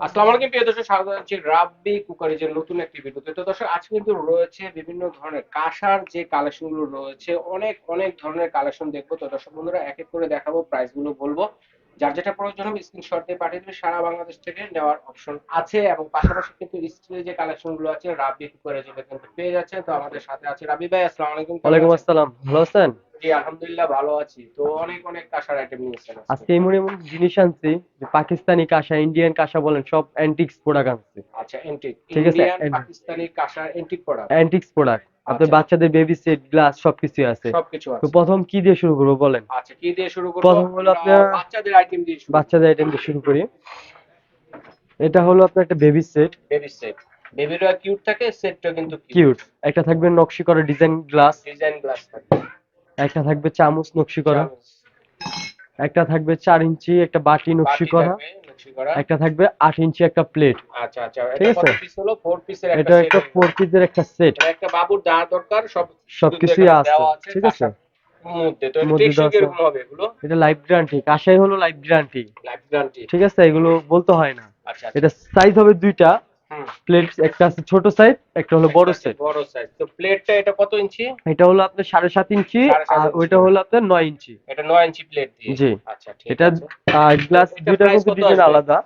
আসসালামু আলাইকুম, প্রিয় দর্শক, স্বাগত জানাচ্ছি রাব্বি কুকারিজের নতুন একটি ভিডিওতে। তো দর্শক, আজকে কিন্তু রয়েছে বিভিন্ন ধরনের কাঁসার যে কালেকশনগুলো রয়েছে, অনেক অনেক ধরনের কালেকশন দেখব। তো দর্শক বন্ধুরা, এক এক করে দেখাবো প্রাইসগুলো বলব। যার যেটা প্রয়োজন হবে স্ক্রিনশট দিয়ে পাঠিয়ে দেবে। সারা বাংলাদেশ থেকে নেওয়ার অপশন আছে এবং পাশাপাশি কিন্তু স্টিলের যে কালেকশনগুলো আছে রাব্বি কুকারিজের কিন্তু পেয়ে যাচ্ছে। তো আমাদের সাথে আছে রাব্বি ভাই আসসালামু আলাইকুম। ওয়ালাইকুম আসসালাম। ভালো আছেন? জি আলহামদুলিল্লাহ ভালো আছি। তো অনেক অনেক কাঁসার আইটেম নিয়েছেন আজকে। এমন এমন জিনিস আনছি যে পাকিস্তানি কাঁসা ইন্ডিয়ান কাঁসা বলেন সব অ্যান্টিক্স প্রোডাক্ট আনছি। আচ্ছা এন্টিক ঠিক আছে, ইন্ডিয়ান পাকিস্তানি কাঁসার অ্যান্টিক প্রোডাক্ট অ্যান্টিক্স প্রোডাক্ট আপনার আচ্ছা। বাচ্চাদের বেবি সেট গ্লাস সবকিছু আছে। সবকিছু তো প্রথম কি দিয়ে শুরু করব বলেন? আচ্ছা কি দিয়ে শুরু করব? প্রথম হলো আপনার- বাচ্চাদের আইটেম দিয়ে শুরু বাচ্চাদের আইটেম দিয়ে শুরু করি। এটা হলো আপনার একটা বেবি সেট বেবি সেট বেবিরা কিউট থাকে সেটটা কিন্তু কিউট একটা থাকবে নকশি করা ডিজাইন গ্লাস ডিজাইন গ্লাস থাকে। একটা থাকবে চামচ নকশি করা। একটা থাকবে চার ইঞ্চি একটা বাটি থাকবে, নকশি করা। একটা থাকবে আট ইঞ্চি একটা প্লেট আচ্ছা আচ্ছা। ঠিক আছে? পিস হলো? ফোর পিসের এটা একটা সেট একটা পিসের একটা সেট একটা বাবুর যা দরকার সব সবকিছুই এখানে আছে। ঠিক আছে? এটা লাইফ গ্যারান্টি হলো লাইফ গ্যারান্টি লাইফ গ্যারান্টি ঠিক আছে? এগুলো বলতে হয় না। আচ্ছা আচ্ছা। এটা সাইজ হবে দুইটা। প্লেট একটা আছে ছোট সাইজ একটা হলো বড় সাইজ বড় সাইজ তো প্লেটটা এটা কত ইঞ্চি? এটা হলো আপনার সাড়ে সাত ইঞ্চি আর ওইটা হলো আপনার নয় ইঞ্চি। এটা 9 ইঞ্চি প্লেট দিয়ে? জি। আচ্ছা ঠিক এটা আছে। গ্লাস মধ্যে কত ডিজাইন আলাদা।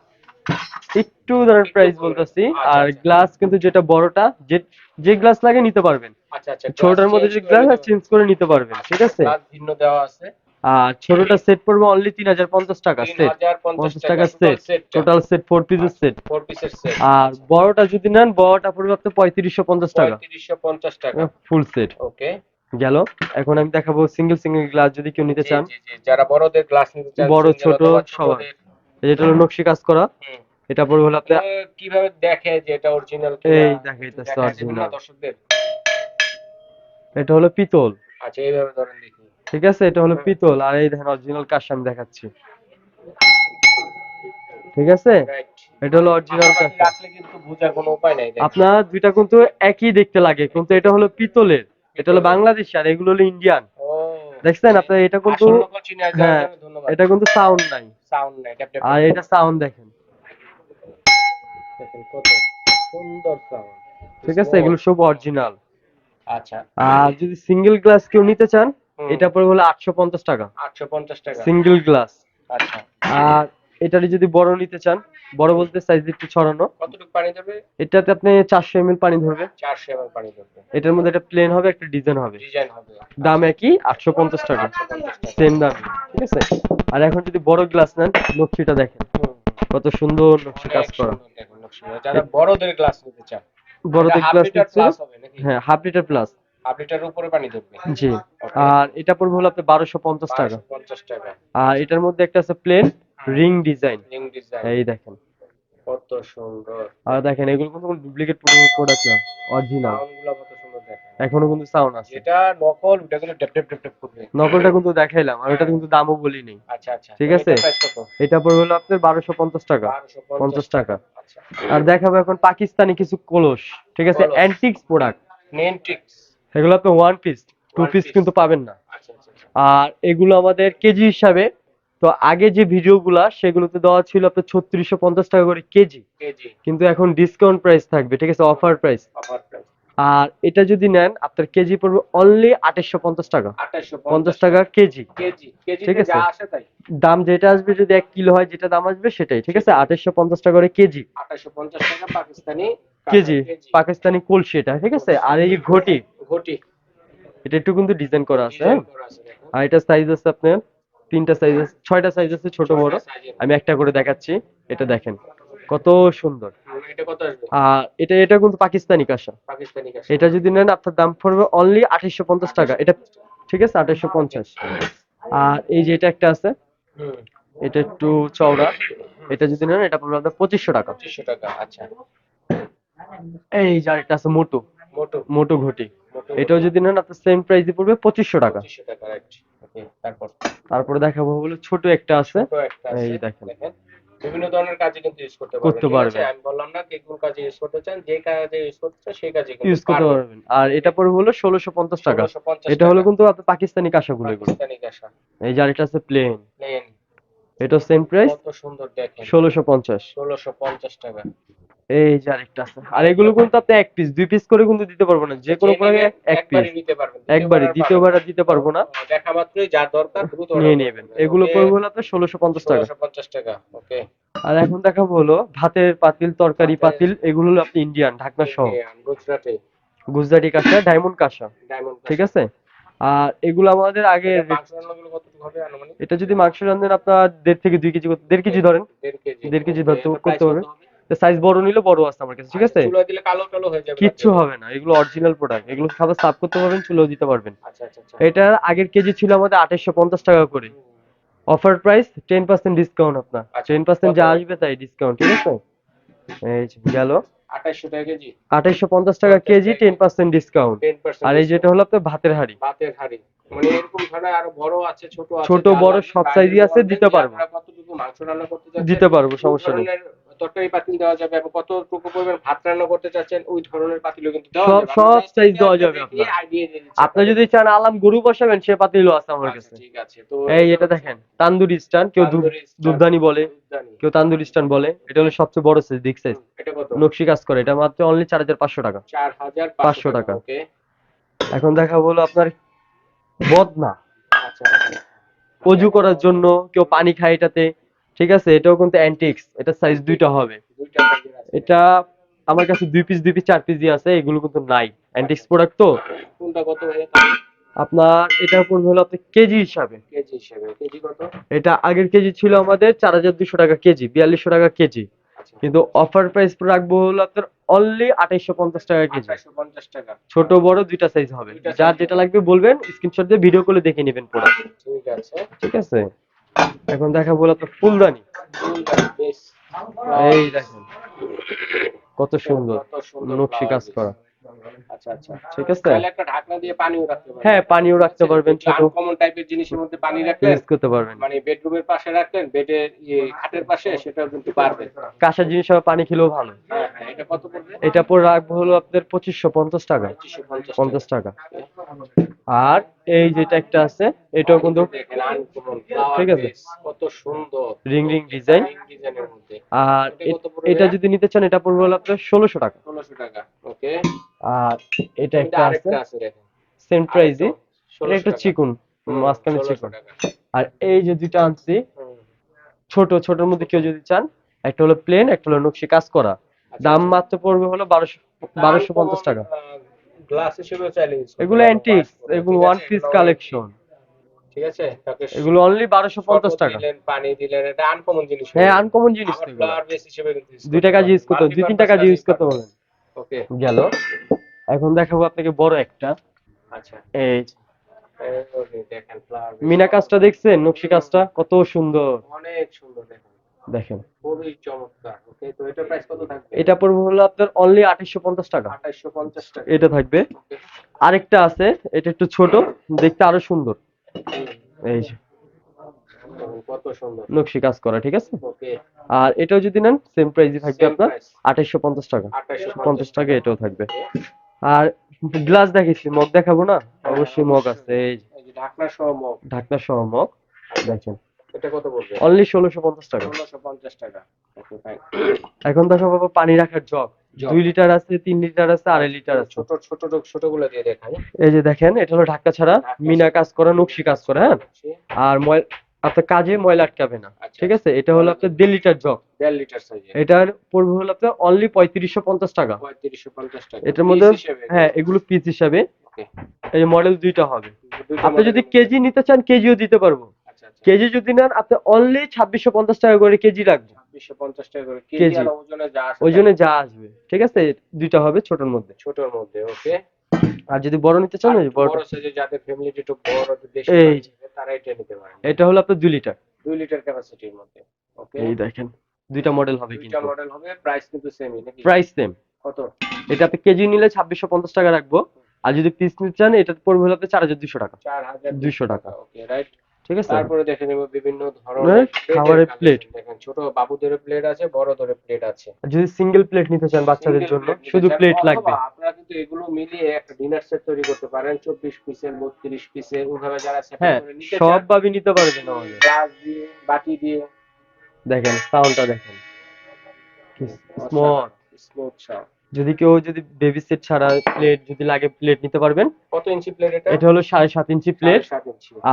একটু ধরেন প্রাইস। বলতেছি আচ্ছা, আর আচ্ছা। গ্লাস কিন্তু যেটা বড়টা যে যে গ্লাস লাগে নিতে পারবেন। আচ্ছা আচ্ছা ছোটটার মধ্যে যে গ্লাস চেঞ্জ করে নিতে পারবেন ঠিক আছে? গ্লাস ভিন্ন দেওয়া আছে। আর ছোটটা সেট পড়বে অনলি তিন হাজার পঞ্চাশ টাকা সেট 3050 পঞ্চাশ টাকা সেট টোটাল সেট ফোর পিসের সেট ফোর পিসের সেট আর বড়টা যদি নেন বড়টা পড়বে আপনার পঁয়ত্রিশশো পঞ্চাশ টাকা। 3550 টাকা। ফুল সেট ওকে গেল। এখন আমি দেখাবো সিঙ্গেল সিঙ্গেল গ্লাস যদি কেউ নিতে চান। জি জি। যারা বড়দের গ্লাস নিতে চান বড়, ছোট। ছোটদের, এটা হলো নকশি কাজ করা। এটা পড়বে হলো আপনার এ, কীভাবে দেখে যে এটা অরিজিনাল এই দেখাইতেছে original। দর্শকদের। এটা হলো পিতল। আচ্ছা এইভাবে ধরেন দেখি। ঠিক আছে? এটা হলো পিতল আর এই দেখেন অরিজিনাল কাজ আমি দেখাচ্ছি। ঠিক আছে? এটা হলো অরিজিনাল কাজ রাখলে কিন্তু বোঝার কোনো উপায় নাই দেখেন। আপনার দুইটা কিন্তু একই দেখতে লাগে কিন্তু এটা হলো পিতলের। এটা হলো বাংলাদেশি আর এগুলো হলো ইন্ডিয়ান দেখছেন? আপনার এটা কিন্তু হ্যাঁ, এটা কিন্তু সাউন্ড নাই। সাউন্ড নাই আর এটা সাউন্ড দেখেন। দেখেন কত সুন্দর সাউন্ড ঠিক আছে? এগুলো সব অরিজিনাল আচ্ছা। আর যদি সিঙ্গেল গ্লাস কেউ নিতে চান এটা পড়বে হলো আটশো পঞ্চাশ টাকা। 850 টাকা। সিঙ্গেল গ্লাস আচ্ছা। আর এটারে যদি বড় নিতে চান বড় বলতে সাইজ একটু ছড়ানো। কতটুকু পানি দেবে এটাতে আপনি চারশো এমএল পানি ধরবে। 400 ml পানি দেবে এটার মধ্যে একটা প্লেন হবে একটা ডিজাইন হবে। ডিজাইন হবে। দাম একই আটশো পঞ্চাশ টাকা। 850 টাকা সেম দাম ঠিক আছে? আর এখন যদি বড় গ্লাস নেন নকশিটা দেখেন। কত সুন্দর নকশি কাজ করা। যারা বড়দের গ্লাস নিতে চান বড়দের হাফ গ্লাস হ্যাঁ হাফ লিটার প্লাস লিটারের উপরে পানি দেবে জি। আর এটা পড়বে হলো আপনার বারোশো পঞ্চাশ টাকা। 1250 টাকা। আর এটার মধ্যে একটা আছে plain ring design ring design এই দেখেন। কত সুন্দর। আর দেখেন এগুলো কিন্তু কোনো ডুপ্লিকেট প্রোডাক্ট না অরিজিনাল কত সুন্দর দেখেন। এখনও কিন্তু সাউন্ড আছে। যেটা নকল ওটা ডেপ ডেপ ডেপ ডেপ করবে। নকলটা কিন্তু দেখাইলাম আর ওটা কিন্তু দামও বলি নেই। আচ্ছা আচ্ছা। ঠিক আছে। এটা পড়বে হলো আপনার বারোশো পঞ্চাশ টাকা। 1250 পঞ্চাশ টাকা। আচ্ছা। আর দেখাবো এখন পাকিস্তানি কিছু কলস। ঠিক আছে। অ্যান্টিক্স প্রোডাক্ট নেনট্রিক্স এগুলো আপনি ওয়ান পিস টু পিস কিন্তু পাবেন না। আচ্ছা আচ্ছা আচ্ছা। আর এগুলো আমাদের কেজি হিসাবে তো আগে যে ভিডিওগুলা সেগুলোতে দেওয়া ছিল আপনার ছত্রিশশো পঞ্চাশ টাকা করে কেজি। কিন্তু এখন ডিসকাউন্ট প্রাইস থাকবে ঠিক আছে? অফার প্রাইস আর এটা যদি নেন আপনার কেজি পড়বে অনলি আঠাশশো পঞ্চাশ টাকা। পঞ্চাশ টাকা। কেজি। ঠিক আছে। দাম যেটা আসবে যদি এক কিলো হয় যেটা দাম আসবে সেটাই ঠিক আছে? আঠাশশো পঞ্চাশ টাকা করে কেজি। 2850 টাকা পাকিস্তানি কেজি পাকিস্তানি কলসি এটা ঠিক আছে? আর এই ঘটি ঘটি। এটা একটু কিন্তু ডিজাইন করা আছে হ্যাঁ? আর এটা সাইজ আছে আপনার তিনটা সাইজ আছে ছয়টা সাইজ আছে ছোট বড়। আমি একটা করে দেখাচ্ছি এটা দেখেন কত সুন্দর। এটা কত আসবে? আর এটা এটা কিন্তু পাকিস্তানি কাঁসা। পাকিস্তানি কাছে এটা যদি নেন আপনার দাম পড়বে অনলি আঠাশশো পঞ্চাশ টাকা। এটা ঠিক আছে আঠাশশো পঞ্চাশ। আর এই যে এটা একটা আছে এটা একটু চওড়া। এটা যদি নেন এটা পড়বে আপনার পঁচিশশো টাকা। 2500 টাকা আচ্ছা। এই যে আরেকটা আছে মোটো। মোটো। মোটো ঘটি। এটাও যদি নেন আপনার সেম প্রাইসে পড়বে পঁচিশশো টাকা। 2500 টাকা রাইট তারপর? দেখাবো হলো ছোট একটা আছে। এই দেখেন। বিভিন্ন ধরনের কাজে কিন্তু ইউজ করতে পারবেন। করতে পারবেন। আমি বললাম না কে কোন কাজে ইউজ করতে চান যে কাজে ইউজ করতে চান সেই কাজে কিন্তু ইউজ করতে পারবেন। আর এটা পড়বে হলো ষোলোশো পঞ্চাশ টাকা। এটা হলো কিন্তু আপনার পাকিস্তানি কাঁসাগুলো এগুলো পাকিস্তানি কাঁসা। এই জারিটা আছে প্লেন প্লেন এটা সেম প্রাইস কত সুন্দর দেখেন। ষোলোশো পঞ্চাশ। ষোলোশো পঞ্চাশ টাকা। এই যে আরেকটা আছে। আর এগুলো কিন্তু আপনি এক পিস দুই পিস করে কিন্তু দিতে পারব না। যে কোনো প্রোডাক্টে এক পিস একবারই নিতে পারবেন একবারই দ্বিতীয়বার দিতে পারব না। দেখা মাত্রই যা দরকার দ্রুত নিয়ে নেবেন। এগুলো পড়বে হলো আপনার ষোলোশো পঞ্চাশ টাকা। ষোলোশো পঞ্চাশ টাকা ওকে। আর এখন দেখাবো হলো ভাতের পাতিল তরকারি পাতিল এগুলো হলো আপনি ইন্ডিয়ান ঢাকনা সহ। গুজরাটে। গুজরাটি কাঁসা ডায়মন্ড কাঁসা ডায়মন্ড ঠিক আছে? আর এগুলো আমাদের আগে মাংস রান্নাগুলো কতটুকু হবে আনুমানিক? এটা যদি মাংস রান্ধেন আপনার দেড় থেকে দুই কেজি দেড় কেজি ধরেন। দেড় কেজি ধরতে- করতে হবে? সাইজ বড় নিলে বড় আছে আমার কাছে ঠিক আছে? আচ্ছা, চুলায় দিলে কালো কালো হয়ে যাবে কিচ্ছু হবে না এগুলো অরিজিনাল প্রোডাক্ট এগুলো খাবার সাফ করতে পারবেন চুলেও দিতে পারবেন। আচ্ছা আচ্ছা আচ্ছা। এটার আগের কেজি ছিল আমাদের আঠাশশো পঞ্চাশ টাকা করে। Offer price ten percent discount আপনার আচ্ছা, টেন পার্সেন্ট যা আসবে তাই ডিসকাউন্ট ঠিক আছে? এই গেল। আঠাইশশো টাকা কেজি। আঠাশশো পঞ্চাশ টাকা কেজি টেন পার্সেন্ট ডিসকাউন্ট আর এই যেটা হলো আপনার ভাতের হাড়ি। ভাতের হাড়ি। মানে এরকম আরও বড় আছে ছোট আছে ছোট, বড় সব size-ই আছে, দিতে পারব। কতটুকু মাংস রান্না করতে দিতে পারব সমস্যা নেই। তরকারি পাতিল দেওয়া যাবে এবং কতটুকু পরিমাণ ভাত রান্না করতে চাচ্ছেন ওই ধরনের পাতিলও কিন্তু দেওয়া সব- যাবে। size দেওয়া যাবে আপনি যদি চান আলাম গরু বসাবেন সে পাতিলও আছে আমার আচ্ছা, কাছে। ঠিক আছে তো এই এটা দেখেন তান্দুরি স্টান কেউ দুধদানি বলে কেউ তান্দুরি স্টান বলে এটা হলো সবচেয়ে বড় সাইজ বিগ সাইজ এটা কত? নকশি কাজ করে এটা মাত্র অনলি চার হাজার পাঁচশো টাকা। চার হাজার 500 টাকা। ওকে। এখন দেখা হলো আপনার বদনা। আচ্ছা আচ্ছা। অজু করার জন্য কেউ পানি খায় এটাতে। ঠিক আছে? এটাও কিন্তু অ্যান্টিক্স এটা সাইজ দুইটা হবে। এটা আমার কাছে দুই পিস দুই পিস চার পিস দিয়ে আছে এগুলো কিন্তু নাই। অ্যান্টিক্স প্রোডাক্ট তো? কোনটা কত আপনার এটা পড়বে হলো আপনার কেজি হিসাবে। কেজি হিসেবে। কেজি কত? এটা আগের কেজি ছিল আমাদের চার হাজার দুশো টাকা কেজি বিয়াল্লিশশো টাকা কেজি। আচ্ছা। কিন্তু অফার প্রাইস রাখব হলো আপনার অনলি আঠাইশশো পঞ্চাশ টাকা কেজি। টাকা। ছোট বড় দুইটা সাইজ হবে। যার যেটা লাগবে বলবেন স্ক্রিনশট দিয়ে ভিডিও করে দেখে নেবেন প্রোডাক্ট ঠিক আছে। ঠিক আছে? এখন দেখা বলো তো ফুলদানি। এই দেখেন কত সুন্দর নকশি কাজ করা। আচ্ছা আচ্ছা। ঠিক আছে? একটা ঢাকনা দিয়ে পানিও রাখতে পারবেন। হ্যাঁ পানিও রাখতে পারবেন ছোট। কমন টাইপের জিনিসের মধ্যে পানি রাখলেন ইউজ করতে পারবেন। মানে বেডরুমের পাশে রাখলেন বেডের ইয়ে খাটের পাশে সেটাও কিন্তু পারবে কাঁচা জিনিস আবার পানি খেলেও ভালো। হ্যাঁ হ্যাঁ এটা কত পড়বে? এটা পরে রাখব হলো আপনার পঁচিশশো পঞ্চাশ টাকা। পঞ্চাশ টাকা। আর এই যেটা একটা আছে এটাও কিন্তু ঠিক আছে। কত সুন্দর। Ring ring design. আর এটা? যদি নিতে চান এটা পড়বে হলো আপনার ষোলোশো টাকা। ষোলোশো টাকা ওকে। আর এটা একটা আছে। সেম আরেকটা, এটা একটা 1600 চিকুন মাঝখানে চিকুন। আর এই যে দুইটা আনছি ছোট ছোটর মধ্যে কেউ যদি চান একটা হলো প্লেন একটা হলো নকশি কাজ করা। আচ্ছা, দাম আচ্ছা। মাত্র পড়বে হলো বারোশো বারোশো পঞ্চাশ টাকা। গ্লাস হিসেবে চাইলে এগুলো অ্যান্টিক এগুলো ওয়ান পিস কালেকশন ঠিক আছে? এগুলো অনলি বারোশো পঞ্চাশ শরবত টাকা। দিলেন পানি দিলেন এটা আনকমন জিনিস হ্যাঁ আনকমন জিনিস তো এগুলো। ফ্লাওয়ার বেস হিসেবে কিন্তু করতে কাজ ইউজ করতে। দুই কাজ Multipurpose ইউজ করতে পারবেন। ওকে গেল। এখন দেখাবো আপনাকে বড় একটা। আচ্ছা। এই এই দেখেন ফ্লাওয়ার মিনা কাজটা দেখছেন? নকশি কাজটা? কত সুন্দর। অনেক সুন্দর দেখেন। দেখেন। খুবই চমৎকার ওকে তো এটা প্রাইস কত থাকবে? এটা পড়বে হলো আপনার অনলি আঠাশশো পঞ্চাশ টাকা। আঠাইশশো পঞ্চাশ টাকা। এটা থাকবে। আরেকটা আছে এটা একটু ছোট দেখতে আরও সুন্দর। এই যে। কত সুন্দর। নকশি কাজ করা ঠিক আছে? ওকে আর এটাও যদি নেন সেম প্রাইসই থাকবে আপনার price। আঠাইশশো পঞ্চাশ টাকা। আঠাইশশো পঞ্চাশ টাকা এটাও থাকবে। আর গ্লাস দেখেছি মগ দেখাবো না? অবশ্যই মগ আছে এই ঢাকনা সহ মগ। ঢাকনা সহ মগ দেখেন। এটা কত পড়বে? অনলি ষোলোশো পঞ্চাশ টাকা। ষোলোশো পঞ্চাশ টাকা। এখন দেখো বাবা পানি রাখার জগ। দুই লিটার আছে তিন লিটার আছে আড়াই লিটার আছে। ছোট ছোট ছোটগুলো দিয়ে দেখাই। এই যে দেখেন এটা হলো ঢাকা ছাড়া মিনা কাজ করা নকশি কাজ করা হ্যাঁ? আর ময় আপনার কাজে ময়লা আটকাবে না। আচ্ছা। ঠিক আছে? এটা হলো আপনার দেড় লিটার জগ দেড় লিটার এটার পড়বে হলো আপনার অনলি পঁয়ত্রিশশো পঞ্চাশ টাকা। পঁয়ত্রিশশো পঞ্চাশ টাকা। এটার মধ্যে হ্যাঁ এগুলো পিস হিসাবে। এই মডেল দুইটা হবে। আপনি যদি কেজি নিতে চান কেজিও দিতে পারব। কেজি যদি নেন আপনি অনলি ছাব্বিশশো পঞ্চাশ টাকা করে কেজি রাখব ছাব্বিশশো পঞ্চাশ টাকা করে কেজি কেজি। ওজনে যা আসে ওই জন্য যা আসবে। ঠিক আছে? দুইটা হবে ছোটর মধ্যে। ছোটর মধ্যে ওকে। আর যদি বড় নিতে চান বড় বড় সাইজে যাদের ফ্যামিলি একটু বড় বেশি এই। তারা এটা নিতে পারেন। এটা হলো আপনার দুই লিটার। দুই লিটার ক্যাপাসিটির মধ্যে ওকে। এই দেখেন দুইটা মডেল হবে দুইটা মডেল হবে প্রাইস কিন্তু সেমই নাকি? প্রাইস সেম কত? এটা আপনি কেজি নিলে ছাব্বিশশো পঞ্চাশ টাকা রাখব। আর যদি পিস নিতে চান এটা পড়বে হলো আপনার হাজার দুশো টাকা। চার হাজার 200 টাকা। ওকে রাইট ঠিক আছে? তারপরে দেখে নেব বিভিন্ন মানে ধরনের খাবারের collection। plate। দেখেন ছোট বাবুদের প্লেট আছে বড়দের প্লেট আছে। যদি সিঙ্গেল প্লেট নিতে চান বাচ্চাদের জন্য শুধু প্লেট লাগবে। আপনারা কিন্তু এগুলো মিলিয়ে একটা ডিনার সেট তৈরি করতে পারেন চব্বিশ পিসের বত্রিশ পিসের ওইভাবে যারা সেট হ্যাঁ করে নিতে চান সব ভাবে নিতে পারবেন আমাদের গ্লাস দিয়ে বাটি দিয়ে। দেখেন সাউন্ডটা দেখেন। স্মল স্মুথ সাউন্ড যদি কেউ যদি বেবি সেট ছাড়া প্লেট যদি লাগে প্লেট নিতে পারবেন। কত ইঞ্চি প্লেট এটা? এটা হলো সাড়ে সাত ইঞ্চি প্লেট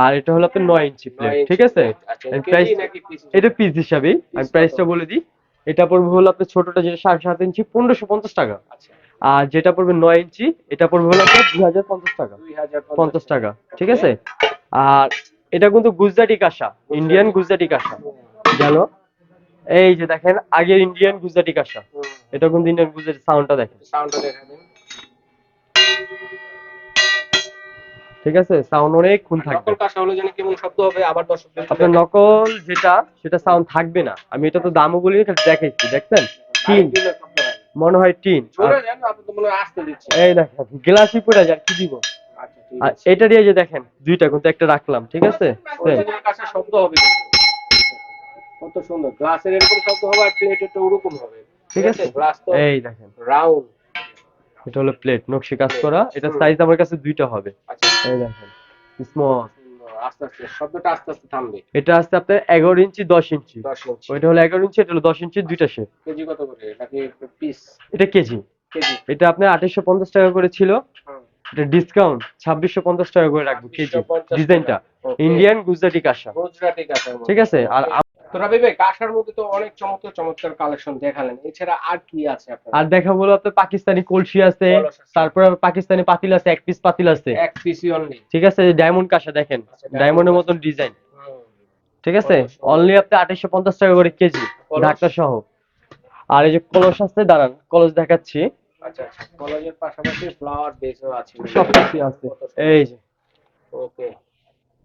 আর এটা হলো আপনার নয় ইঞ্চি প্লেট ঠিক আছে? plate। আচ্ছা এটা পিস হিসাবেই আমি প্রাইসটা বলে দিই। এটা পড়বে হলো আপনার ছোটটা যেটা সাড়ে সাত ইঞ্চি পনেরোশো পঞ্চাশ টাকা। আচ্ছা। আর যেটা পড়বে নয় ইঞ্চি এটা পড়বে হলো আপনার দুই হাজার পঞ্চাশ টাকা। পঞ্চাশ টাকা ঠিক আছে? আর এটা কিন্তু গুজরাটি কাঁসা ইন্ডিয়ান গুজরাটি কাঁসা। গেল এই যে দেখেন আগের ইন্ডিয়ান গুজরাটি কাঁসা। এটা কিন্তু ইন্ডিয়ান গুজরাটি সাউন্ডটা দেখেন? সাউন্ডটা দেখা দিন ঠিক আছে? সাউন্ড অনেকক্ষণ থাকবে। নকল কাঁসা হলে যেন কেমন শব্দ হবে আবার দর্শকদের আপনার নকল যেটা সেটা সাউন্ড থাকবে না। আমি এটা তো দামও বলি এটা দেখাইছি দেখছেন? টিন। হয়। মনে হয় টিন। হয় এই দেখেন গ্লাসই পড়ে যায় কি দিব? আচ্ছা এটা দিয়ে যে দেখেন দুইটা কিন্তু একটা রাখলাম ঠিক আছে? অরিজিনাল শব্দ হবে। কত সুন্দর। গ্লাসের এরকম শব্দ হবে আর প্লেটের তো ওরকম হবে। ঠিক আছে? গ্লাস তো এই দেখেন। রাউন্ড এটা হলো প্লেট নকশি কাজ করা। এটা সাইজ আমার কাছে দুইটা হবে। আচ্ছা। এই দেখেন স্মল আস্তে আস্তে। শব্দটা আস্তে আস্তে থামবে। এটা আছে আপনার এগারো ইঞ্চি দশ ইঞ্চি। ওইটা হলো এগারো ইঞ্চি এটা হলো দশ ইঞ্চি দুইটা শেপ কেজি কত করে? নাকি পিস এটা কেজি। কেজি। এটা আপনার আঠাশশো পঞ্চাশ টাকা করে ছিল। এটা ডিসকাউন্ট ছাব্বিশশো পঞ্চাশ টাকা করে রাখব কেজি। ডিজাইনটা ইন্ডিয়ান গুজরাটি কাঁসা। ঠিক আছে? আর তো রাবি ভাই কাঁসার মধ্যে তো অনেক চমৎকার চমৎকার কালেকশন দেখালেন। এছাড়া আর কি আছে আপনার আর দেখা বলো আপনার পাকিস্তানি কলসি আছে তারপর পাকিস্তানি পাতিল আছে এক পিস পাতিল আছে। এক পিসি অনলি ঠিক আছে ডায়মন্ড কাঁসা দেখেন। আচ্ছা, ডায়মন্ডের মতন ডিজাইন ঠিক আছে? অনলি আপনি আঠাশশো পঞ্চাশ টাকা করে কেজি। ঢাকা সহ। আর এই যে কলস আছে দাঁড়ান কলস দেখাচ্ছি। আচ্ছা আচ্ছা কলেজের পাশাপাশি ফ্লাওয়ার বেসও আছে। সব কিছু আছে এই যে। ওকে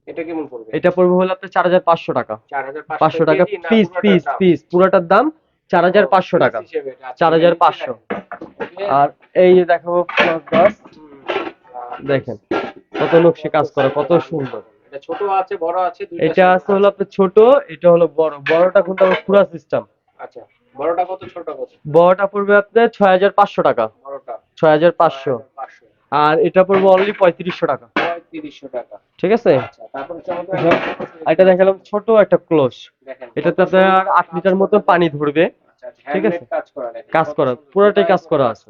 এটা কেমন পড়বে? এটা পড়বে হলো আপনার চার হাজার পাঁচশো টাকা। চার হাজার পাঁচশো টাকা। Piece piece piece. পুরোটার দাম চার হাজার পাঁচশো টাকা। চার হাজার পাঁচশো। আর এই যে দেখো plus দশ, দেখেন কত নকশি কাজ করে কত সুন্দর। এটা ছোট আছে বড় আছে এটা আছে হলো আপনার ছোট এটা হলো বড়। বড়টা কিন্তু আবার পুরা সিস্টেম আচ্ছা বড়টা কত ছোট কত? বড়টা পড়বে আপনার ছয় হাজার পাঁচশো টাকা। বড়টা। ছয় হাজার পাঁচশো। পাঁচশো। আর এটা পড়বে অনলি পঁয়ত্রিশশো টাকা। পঁয়ত্রিশশো টাকা। ঠিক আছে? আচ্ছা তারপর চমৎকার আর এটা দেখালাম ছোট একটা দেখেন এটাতে আপনার আট লিটার মতো পানি ধরবে। আচ্ছা আচ্ছা, ঠিক আছে। কাজ করা পুরোটাই কাজ করা আছে।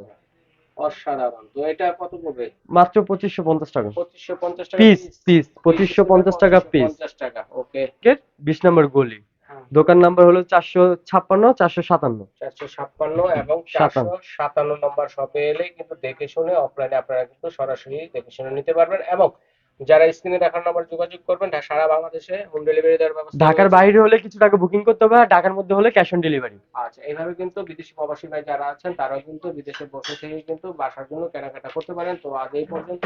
অসাধারণ। তো এটা কত পড়বে? মাত্র পঁচিশশো পঞ্চাশ টাকা। পঁচিশশো পঞ্চাশ টাকা পিস পিস পঁচিশশো পঞ্চাশ টাকা পিস পঞ্চাশ টাকা ওকে বিশ নম্বর গলি। দোকান নাম্বার হলো চারশো ছাপ্পান্ন চারশো সাতান্ন। চারশো ছাপ্পান্ন এবং সাতান্ন। চারশো সাতান্ন নম্বর শপে এলে কিন্তু দেখে শুনে অফলাইনে আপনারা কিন্তু সরাসরি দেখে শুনে নিতে পারবেন এবং যারা স্ক্রিনে দেখার নাম্বার যোগাযোগ করবেন সারা বাংলাদেশে হোম ডেলিভারি দেওয়ার ব্যবস্থা ঢাকার বাইরে হলে কিছু টাকা বুকিং করতে হবে আর ঢাকার মধ্যে হলে ক্যাশ অন ডেলিভারি আচ্ছা এইভাবে কিন্তু বিদেশি প্রবাসী ভাই যারা আছেন তারাও কিন্তু বিদেশে বসে থেকে কিন্তু বাসার জন্য কেনাকাটা করতে পারেন। তো আজ এই পর্যন্ত